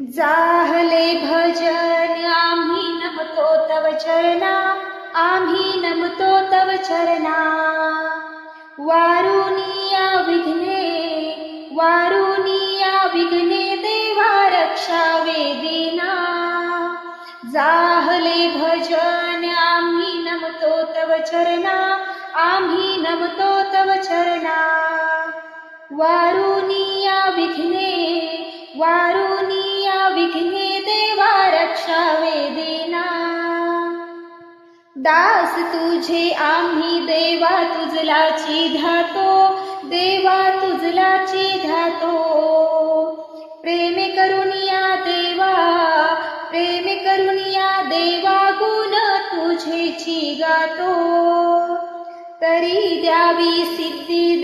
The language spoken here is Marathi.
जाहले भजन आम्ही नमतो तव चरणा आम्ही नमतो तव चरणा. वारुनिया विघ्ने वारुनिया विघ्ने देवा रक्षा वेदिना जाहले भजन आम्ही नमतो तव चरणा आम्ही नमतो तव चरणा. वारुनिया विघ्ने दास तुझे आम्ही देवा तुझलाची धातो देवा तुझलाची धातो. प्रेमे करुनिया देवा प्रेमे करुनिया देवा गुण तुझेची गातो. तरी द्यावी सिद्धी